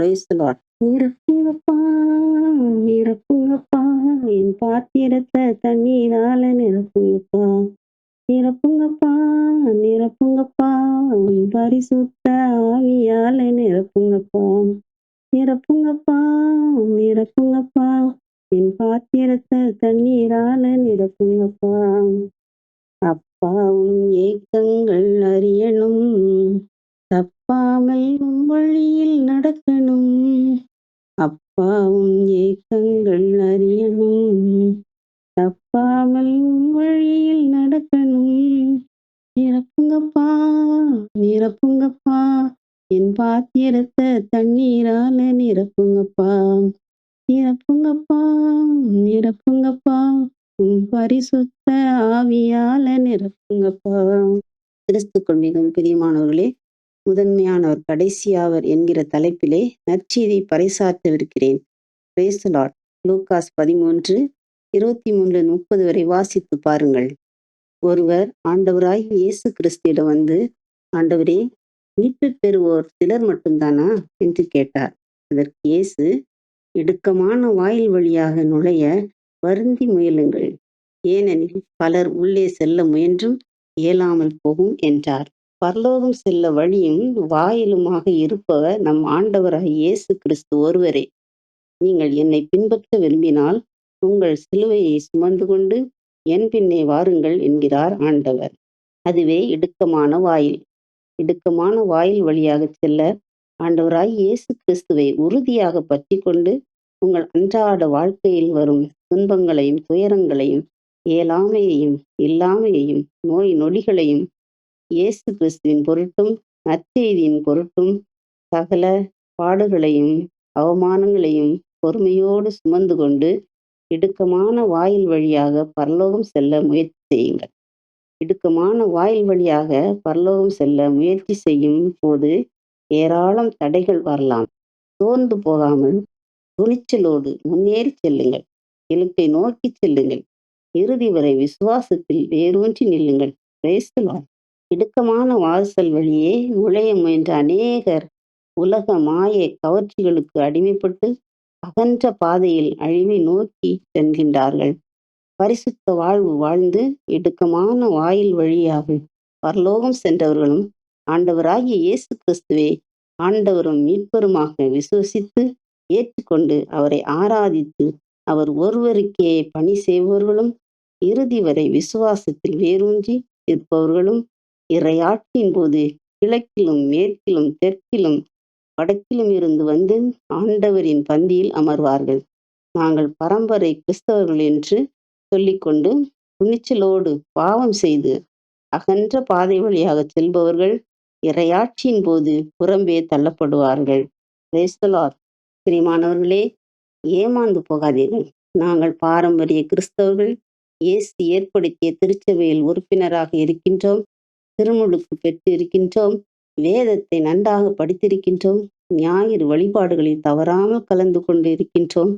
Price என் பாத்திரத்தை தண்ணீரால நிரப்புங்கப்பா. நிரப்புங்கப்பா, நிரப்புங்கப்பா, உன் பரிசுத்த ஆவியால நிரப்புங்கப்பா. நிரப்புங்கப்பா, நிரப்புங்கப்பா, என் பாத்திரத்தை நிரப்புங்கப்பா. என் பாத்திரத்தை தண்ணீரால நிரப்புங்கப்பா. நிரப்புங்கப்பா நிரப்புங்கப்பா. உன் பரிசுத்த ஆவியால நிரப்புங்கப்பா. கிறிஸ்துக்குள் மிகவும் பிரியமானவர்களே முதன்மையானவர் கடைசியாவர் என்கிற தலைப்பிலே நற்செய்தி பறைசாற்றவிருக்கிறேன். பேசலாட் லூகாஸ் பதிமூன்று இருபத்தி மூன்று முப்பது வரை வாசித்து பாருங்கள். ஒருவர் ஆண்டவராய் இயேசு கிறிஸ்துவிடம் வந்து ஆண்டவரே மீட்பு பெறுவோர் சிலர் மட்டும்தானா? என்று கேட்டார். அதற்கு இயேசு இடுக்கமான வாயில் வழியாக நுழைய வருந்தி முயலுங்கள். ஏனெனில் பலர் உள்ளே செல்ல முயன்றும் இயலாமல் போகும் என்றார். பரலோகம் செல்ல வழியும் வாயிலுமாக இருப்பவர் நம் ஆண்டவராக இயேசு கிறிஸ்து ஒருவரே. நீங்கள் என்னை பின்பற்ற விரும்பினால் உங்கள் சிலுவையை சுமந்து கொண்டு என் பின்னே வாருங்கள் என்கிறார் ஆண்டவர். அதுவே இடுக்கமான வாயில். இடுக்கமான வாயில் வழியாக செல்ல ஆண்டவராய் இயேசு கிறிஸ்துவை உறுதியாக பற்றி கொண்டு உங்கள் அன்றாட வாழ்க்கையில் வரும் துன்பங்களையும் துயரங்களையும் இயலாமையையும் இல்லாமையையும் நோய் நொடிகளையும் இயேசு கிறிஸ்துவின் பொருட்டும் நற்செய்தியின் பொருட்டும் சகல பாடுகளையும் அவமானங்களையும் பொறுமையோடு சுமந்து கொண்டு இடுக்கமான வாயில் வழியாக பரலோகம் செல்ல முயற்சி செய்யுங்கள். இடுக்கமான வாயில் வழியாக பரலோகம் செல்ல முயற்சி செய்யும் போது ஏராளம் தடைகள் வரலாம். சோர்ந்து போகாமல் துணிச்சலோடு முன்னேறி செல்லுங்கள். இலக்கை நோக்கி செல்லுங்கள். இறுதி வரை விசுவாசத்தில் வேரூன்றி நில்லுங்கள். பிரேசலாம் இடுக்கமான வாசல் வழியே நுழைய முயன்ற அநேகர் உலக மாய கவர்ச்சிகளுக்கு அடிமைப்பட்டு அகன்ற பாதையில் அழிவை நோக்கி செல்கின்றார்கள். பரிசுத்த வாழ்வு வாழ்ந்து இடுக்கமான வாயில் வழியாக பரலோகம் சென்றவர்களும் ஆண்டவராகிய இயேசு கிறிஸ்துவே ஆண்டவரும் மீட்பருமாக விசுவசித்து ஏற்றுக்கொண்டு அவரை ஆராதித்து அவர் ஒருவருக்கே பணி செய்பவர்களும் இறுதி வரை விசுவாசத்தில் வேரூன்றி இருப்பவர்களும் இறையாட்சியின் போது கிழக்கிலும் மேற்கிலும் தெற்கிலும் வடக்கிலும் இருந்து வந்து ஆண்டவரின் பந்தியில் அமர்வார்கள். நாங்கள் பரம்பரை கிறிஸ்தவர்கள் என்று சொல்லிக்கொண்டு துணிச்சலோடு பாவம் செய்து அகன்ற பாதை வழியாக செல்பவர்கள் இரையாட்சியின் போது புறம்பே தள்ளப்படுவார்கள். பிரியமானவர்களே ஏமாந்து போகாதீர்கள். நாங்கள் பாரம்பரிய கிறிஸ்தவர்கள் இயேசு ஏற்படுத்திய திருச்சபையில் உறுப்பினராக இருக்கின்றோம் திருமுழுக்கு பெற்று இருக்கின்றோம் வேதத்தை நன்றாக படித்திருக்கின்றோம் ஞாயிறு வழிபாடுகளில் தவறாமல் கலந்து கொண்டு இருக்கின்றோம்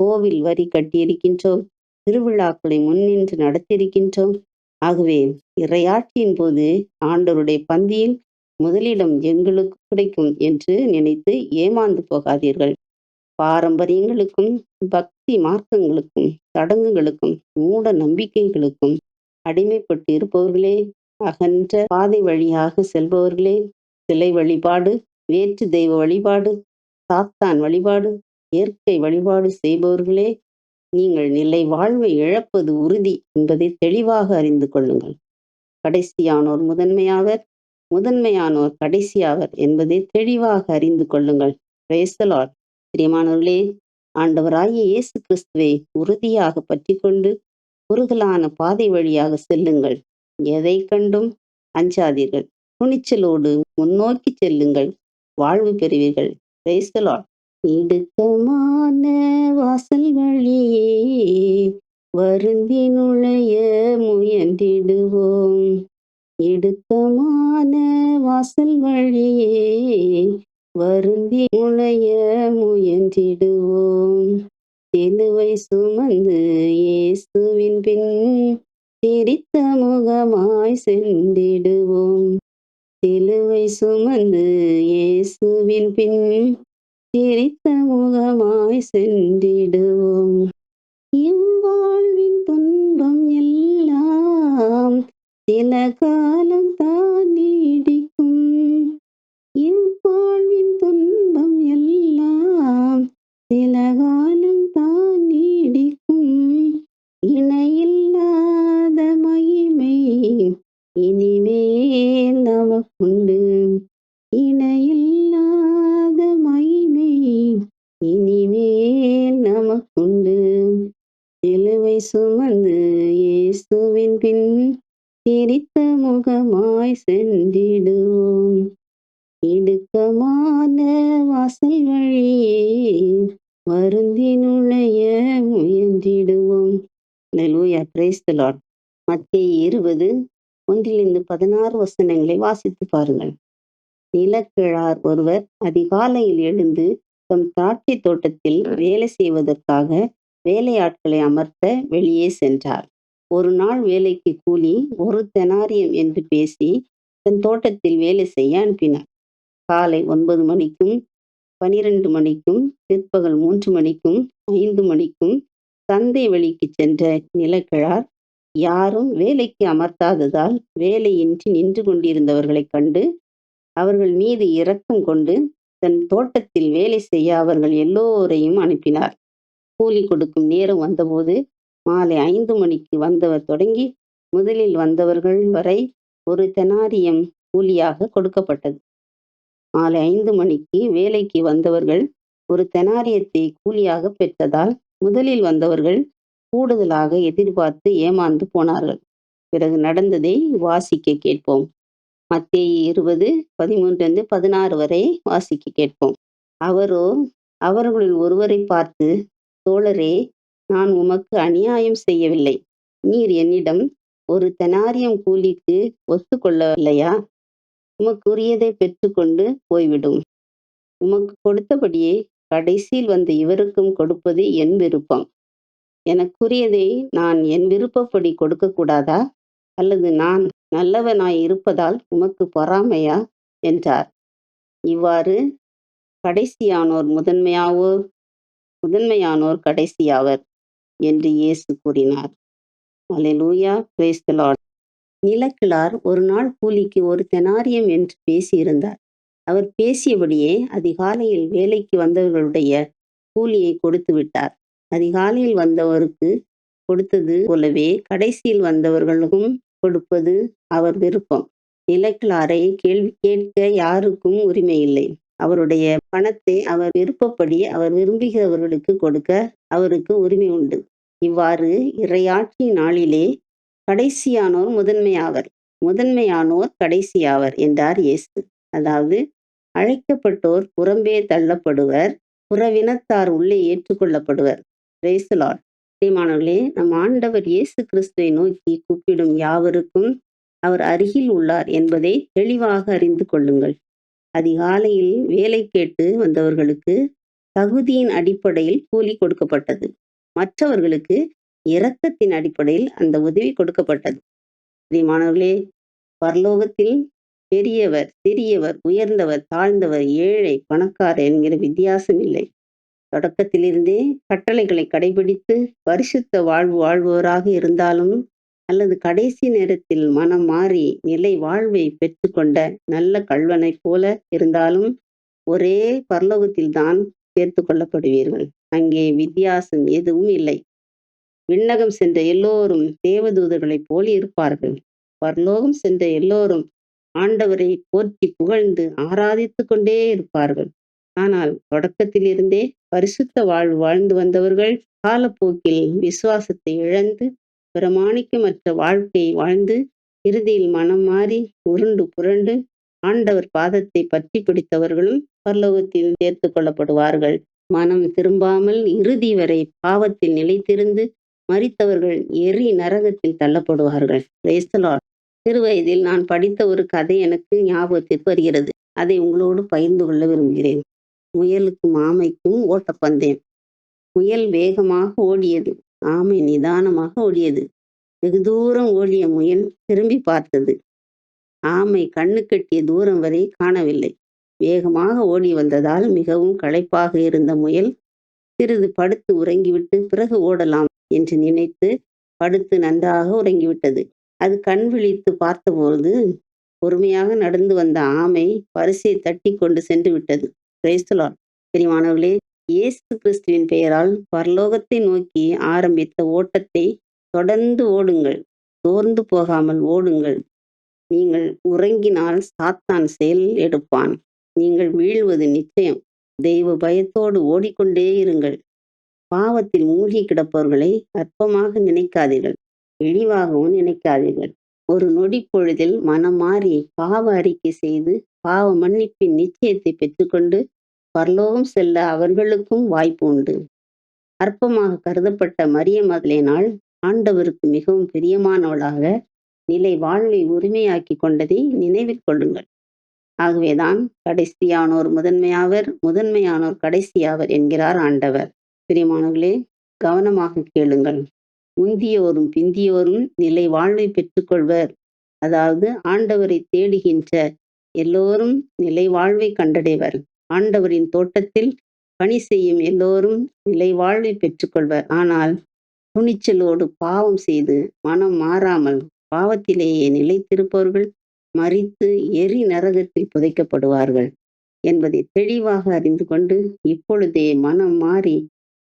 கோவில் வரி கட்டியிருக்கின்றோம் திருவிழாக்களை முன்னின்று நடத்தியிருக்கின்றோம். ஆகவே இறையாட்சியின் போது ஆண்டவருடைய பந்தியில் முதலிடம் எங்களுக்கு கிடைக்கும் என்று நினைத்து ஏமாந்து போகாதீர்கள். பாரம்பரியங்களுக்கும் பக்தி மார்க்கங்களுக்கும் சடங்குகளுக்கும் மூட நம்பிக்கைகளுக்கும் அடிமைப்பட்டு இருப்பவர்களே அகன்ற பாதை வழியாக செல்பவர்களே சிலை வழிபாடு வேற்று தெய்வ வழிபாடு சாத்தான் வழிபாடு இயற்கை வழிபாடு செய்பவர்களே நீங்கள் நிலை வாழ்வை இழப்பது உறுதி என்பதை தெளிவாக அறிந்து கொள்ளுங்கள். கடைசியானோர் முதன்மையாவர் முதன்மையானோர் கடைசியாவர் என்பதை தெளிவாக அறிந்து கொள்ளுங்கள். பிரேசலாட் பிரியமானவர்களே ஆண்டவராகிய இயேசு கிறிஸ்துவை உறுதியாக பற்றி கொண்டு குறுகலான பாதை வழியாக செல்லுங்கள். எதை கண்டும் அஞ்சாதீர்கள். துணிச்சலோடு முன்னோக்கி செல்லுங்கள். வாழ்வு பெறுவீர்கள். பிரைஸ்தலாட் இடுக்கமான வாசல் வழியே வருந்தி நுழைய முயன்றிடுவோம். இடுக்கமான வாசல் வழியே வருந்தி நுழைய முயன்றிடுவோம். சிலுவை சுமந்து இயேசுவின் பின் சிரித்த முகமாய் சென்றிடுவோம். சிலுவை சுமந்து இயேசுவின் பின் சிரித்த முகமாய் சென்றிடுவோம். இவ்வாழ்வின் துன்பம் எல்லாம் சில காலம் நுழைய முயன்றிடுவோம். லூயா பிரேஸ் த லாட் மத்திய இருபது ஒன்றிலிருந்து பதினாறு வசனங்களை வாசித்து பாருங்கள். நிலக்கிழார் ஒருவர் அதிகாலையில் எழுந்து தம் திராட்சை தோட்டத்தில் வேலை செய்வதற்காக வேலையாட்களை அமர்த்த வெளியே சென்றார். ஒரு நாள் வேலைக்கு கூலி ஒரு தெனாரியம் என்று பேசி தன் தோட்டத்தில் வேலை செய்ய அனுப்பினார். காலை ஒன்பது மணிக்கும் பனிரெண்டு மணிக்கும் பிற்பகல் மூன்று மணிக்கும் ஐந்து மணிக்கும் சந்தை வெளிக்கு சென்ற நிலக்கிழார் யாரும் வேலைக்கு அமர்த்தாததால் வேலையின்றி நின்று கொண்டிருந்தவர்களைக் கண்டு அவர்கள் மீது இரக்கம் கொண்டு தன் தோட்டத்தில் வேலை செய்ய அவர்கள் எல்லோரையும் அனுப்பினார். கூலி கொடுக்கும் நேரம் வந்தபோது மாலை ஐந்து மணிக்கு வந்தவர் தொடங்கி முதலில் வந்தவர்கள் வரை ஒரு தெனாரியம் கூலியாக கொடுக்கப்பட்டது. மாலை ஐந்து மணிக்கு வேலைக்கு வந்தவர்கள் ஒரு தெனாரியத்தை கூலியாக பெற்றதால் முதலில் வந்தவர்கள் கூடுதலாக எதிர்பார்த்து ஏமாந்து போனார்கள். பிறகு நடந்ததை வாசிக்க கேட்போம். மத்திய இருபது பதிமூன்றிலிருந்து பதினாறு வரை வாசிக்க கேட்போம். அவரோ அவர்களில் ஒருவரை பார்த்து தோழரே நான் உமக்கு அநியாயம் செய்யவில்லை. நீர் என்னிடம் ஒரு தெனாரியம் கூலிக்கு ஒத்துக்கொள்ளவில்லையா? உமக்குரியதை பெற்றுக்கொண்டு போய்விடும். உமக்கு கொடுத்தபடியே கடைசியில் வந்த இவருக்கும் கொடுப்பது என் விருப்பம். எனக்குரியதை நான் என் விருப்பப்படி கொடுக்க கூடாதா அல்லது நான் நல்லவனாய் இருப்பதால் உமக்கு பொறாமையா? என்றார். இவ்வாறு கடைசியானோர் முதன்மையாவோர் முதன்மையானோர் கடைசியாவர் என்று இயேசு கூறினார். அலையூயா பிரேஸ் த லார்ட் நிலக்கிழார் ஒரு நாள் கூலிக்கு ஒரு தெனாரியம் என்று பேசியிருந்தார். அவர் பேசியபடியே அதிகாலையில் வேலைக்கு வந்தவர்களுடைய கூலியை கொடுத்து விட்டார். அதிகாலையில் வந்தவருக்கு கொடுத்தது போலவே கடைசியில் வந்தவர்களுக்கும் கொடுப்பது அவர் விருப்பம். நிலக்கிழாரை கேள்வி கேட்க யாருக்கும் உரிமை இல்லை அவருடைய பணத்தை அவர் விருப்பப்படி அவர் விரும்புகிறவர்களுக்கு கொடுக்க அவருக்கு உரிமை உண்டு. இவ்வாறு இறையாட்சி நாளிலே கடைசியானோர் முதன்மையாவர். முதன்மையானோர் கடைசியாவர் என்றார் இயேசு. அதாவது அழைக்கப்பட்டோர் புறம்பே தள்ளப்படுவர் புறவினத்தார் உள்ளே ஏற்றுக்கொள்ளப்படுவர். ரேசலார் பிரியமானவர்களே நம் ஆண்டவர் இயேசு கிறிஸ்துவை நோக்கி கூப்பிடும் யாவருக்கும் அவர் அருகில் உள்ளார் என்பதை தெளிவாக அறிந்து கொள்ளுங்கள். அதிகாலையில் வேலை கேட்டு வந்தவர்களுக்கு தகுதியின் அடிப்படையில் கூலி கொடுக்கப்பட்டது. மற்றவர்களுக்கு இரக்கத்தின் அடிப்படையில் அந்த உதவி கொடுக்கப்பட்டது. பிரியமானவர்களே பரலோகத்தில் பெரியவர் சிறியவர் உயர்ந்தவர் தாழ்ந்தவர் ஏழை பணக்காரர் என்கிற வித்தியாசம் இல்லை. தொடக்கத்திலிருந்தே கட்டளைகளை கடைபிடித்து பரிசுத்த வாழ்வு வாழ்பவராக இருந்தாலும் அல்லது கடைசி நேரத்தில் மனம் மாறி நிலை வாழ்வை பெற்றுக்கொண்ட நல்ல கல்வனை போல இருந்தாலும் ஒரே பரலோகத்தில்தான் சேர்த்து கொள்ளப்படுவீர்கள். அங்கே வித்தியாசம் எதுவும் இல்லை. விண்ணகம் சென்ற எல்லோரும் தேவதூதர்களைப் போல் இருப்பார்கள். பரலோகம் சென்ற எல்லோரும் ஆண்டவரை போற்றி புகழ்ந்து ஆராதித்து கொண்டே இருப்பார்கள். ஆனால் தொடக்கத்திலிருந்தே பரிசுத்த வாழ்வு வாழ்ந்து வந்தவர்கள் காலப்போக்கில் விசுவாசத்தை இழந்து பிரமாணிக்கமற்ற வாழ்க்கையை வாழ்ந்து இறுதியில் மனம் மாறி உருண்டு புரண்டு ஆண்டவர் பாதத்தை பற்றி பிடித்தவர்களும் பரலோகத்தில் சேர்த்து கொள்ளப்படுவார்கள். மனம் திரும்பாமல் இறுதி வரை பாவத்தில் நிலைத்திருந்து மறித்தவர்கள் எரி நரகத்தில் தள்ளப்படுவார்கள். சிறுவயதில் நான் படித்த ஒரு கதை எனக்கு ஞாபகத்திற்கு வருகிறது. அதை உங்களோடு பகிர்ந்து கொள்ள விரும்புகிறேன். முயலுக்கும் ஆமைக்கும் ஓட்டப்பந்தயம் முயல் வேகமாக ஓடியது. ஆமை நிதானமாக ஓடியது. வெகு தூரம் ஓடிய முயல் திரும்பி பார்த்தது. ஆமை கண்ணு கட்டிய தூரம் வரை காணவில்லை. வேகமாக ஓடி வந்ததால் மிகவும் களைப்பாக இருந்த முயல் சிறிது படுத்து உறங்கிவிட்டு பிறகு ஓடலாம். என்று நினைத்து படுத்து நன்றாக உறங்கிவிட்டது. அது கண் விழித்து பார்த்தபோது பொறுமையாக நடந்து வந்த ஆமை பரிசை தட்டி கொண்டு சென்று விட்டது. கிரைஸ்தலால் பிரிவானவர்களே இயேசு கிறிஸ்துவின் பெயரால் பரலோகத்தை நோக்கி ஆரம்பித்த ஓட்டத்தை தொடர்ந்து ஓடுங்கள். சோர்ந்து போகாமல் ஓடுங்கள். நீங்கள் உறங்கினால் சாத்தான் செயல் எடுப்பான். நீங்கள் வீழ்வது நிச்சயம். தெய்வ பயத்தோடு ஓடிக்கொண்டே இருங்கள். பாவத்தில் மூழ்கி கிடப்பவர்களை அற்பமாக நினைக்காதீர்கள். இழிவாகவும் நினைக்காதீர்கள். ஒரு நொடி பொழுதில் மனம் மாறி பாவ அறிக்கை செய்து பாவ மன்னிப்பின் நிச்சயத்தை பெற்றுக்கொண்டு பரலோகம் செல்ல அவர்களுக்கும் வாய்ப்பு உண்டு. அற்பமாக கருதப்பட்ட மரிய மதலினால் ஆண்டவருக்கு மிகவும் பிரியமானவளாக நிலை வாழ்வை உரிமையாக்கி கொண்டதை நினைவில் கொள்ளுங்கள். ஆகவேதான் கடைசியானோர் முதன்மையாவர் முதன்மையானோர் கடைசியாவர் என்கிறார் ஆண்டவர். பிரியமானவர்களே கவனமாக கேளுங்கள். முந்தியோரும் பிந்தியோரும் நிலை வாழ்வை பெற்றுக்கொள்வர். அதாவது ஆண்டவரை தேடுகின்ற எல்லோரும் நிலை வாழ்வை கண்டடைவர். ஆண்டவரின் தோட்டத்தில் பணி செய்யும் எல்லோரும் நிலை வாழ்வை பெற்றுக்கொள்வர். ஆனால் துணிச்சலோடு பாவம் செய்து மனம் மாறாமல் பாவத்திலேயே நிலைத்திருப்பவர்கள் மறித்து எரி நரகத்தில் புதைக்கப்படுவார்கள் என்பதை தெளிவாக அறிந்து கொண்டு இப்பொழுதே மனம் மாறி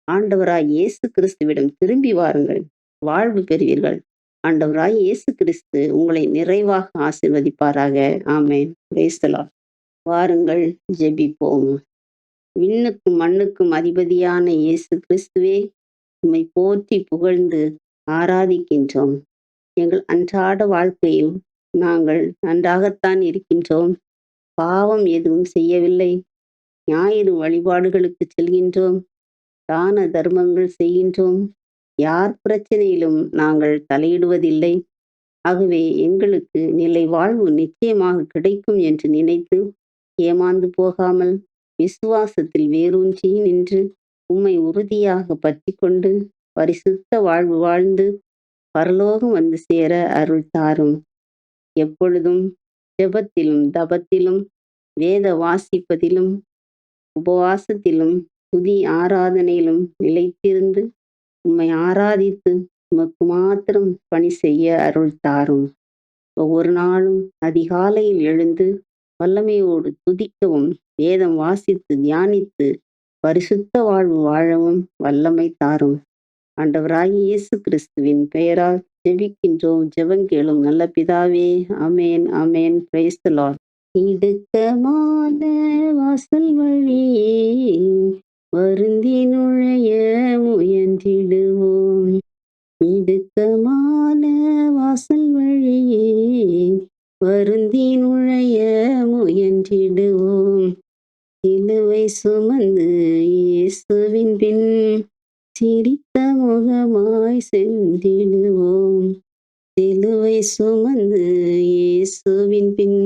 ஆண்டவராய் இயேசு கிறிஸ்துவிடம் திரும்பி வாருங்கள் வாழ்வு பெறுவீர்கள். ஆண்டவராய் இயேசு கிறிஸ்து உங்களை நிறைவாக ஆசிர்வதிப்பாராக. ஆமேன். பேசலாம் வாருங்கள் ஜெபிப்போம். விண்ணுக்கும் மண்ணுக்கும் அதிபதியான இயேசு கிறிஸ்துவே உம்மை போற்றி புகழ்ந்து ஆராதிக்கின்றோம். எங்கள் அன்றாட வாழ்க்கையும் நாங்கள் நன்றாகத்தான் இருக்கின்றோம். பாவம் எதுவும் செய்யவில்லை. ஞாயிறு வழிபாடுகளுக்கு செல்கின்றோம். தான தர்மங்கள் செய்கின்றோம். யார் பிரச்சனையிலும் நாங்கள் தலையிடுவதில்லை. ஆகவே எங்களுக்கு நிலை வாழ்வு நிச்சயமாக கிடைக்கும் என்று நினைத்து ஏமாந்து போகாமல் விசுவாசத்தில் வேரூன்றி நின்று உம்மை உறுதியாக பற்றி கொண்டு பரிசுத்த வாழ்வு வாழ்ந்து பரலோகம் வந்து சேர அருள் தாரும். எப்பொழுதும் ஜெபத்திலும் தபத்திலும் வேத வாசிப்பதிலும் உபவாசத்திலும் துதி ஆராதனையிலும் நிலைத்திருந்து உம்மை ஆராதித்து உமக்கு மாத்திரம் பணி செய்ய அருள் தாரும். ஒவ்வொரு நாளும் அதிகாலையில் எழுந்து வல்லமையோடு துதிக்கவும் வேதம் வாசித்து தியானித்து பரிசுத்த வாழ்வு வாழவும் வல்லமை தாரும். ஆண்டவராகி இயேசு கிறிஸ்துவின் பெயரால் ஜெபிக்கின்றோம் ஜெபங்கேளும் நல்ல பிதாவே அமேன் அமேன் பிரைஸ்தலால் இடுக்கமான வாசல் வழியே வருந்தி நுழைய முயன்றிடுவோம். இடுக்கமான வாசல் வழியே வருந்தி நுழைய முயன்றிடுவோம். சிலுவை சுமந்து இயேசுவின் பின் சிரித்த முகமாய் சென்றிடுவோம். சிலுவை சுமந்து இயேசுவின் பின்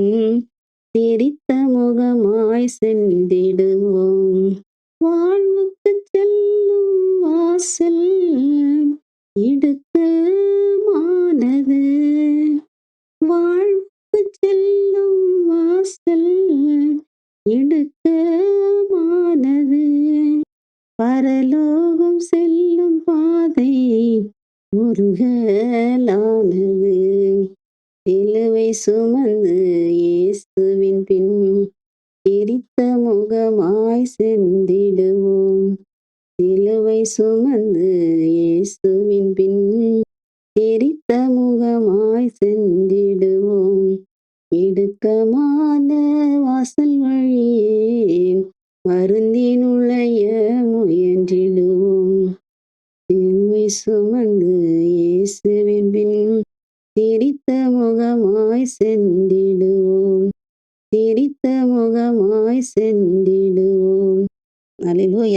சிரித்த முகமாய் சென்றிடுவோம். வாழ்வுக்கு செல்லும் வாசல் இடுக்கமானது வாழ்வுக்கு செல்லும் வாசல் இடுக்கமானது பரலோகம் செல்லும் பாதை முருகலானது. சிலுவை சுமந்து இயேசுவின் பின் எரித்த முகமாய் சென்றிடுவோம் சிலுவை சுமந்து இயேசுவின் பின் எரித்த முகமாய் சென்றிடுவோம் இடுக்கமான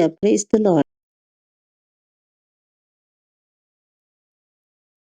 சிரித்த முகமாய் சென்றிடுவோம்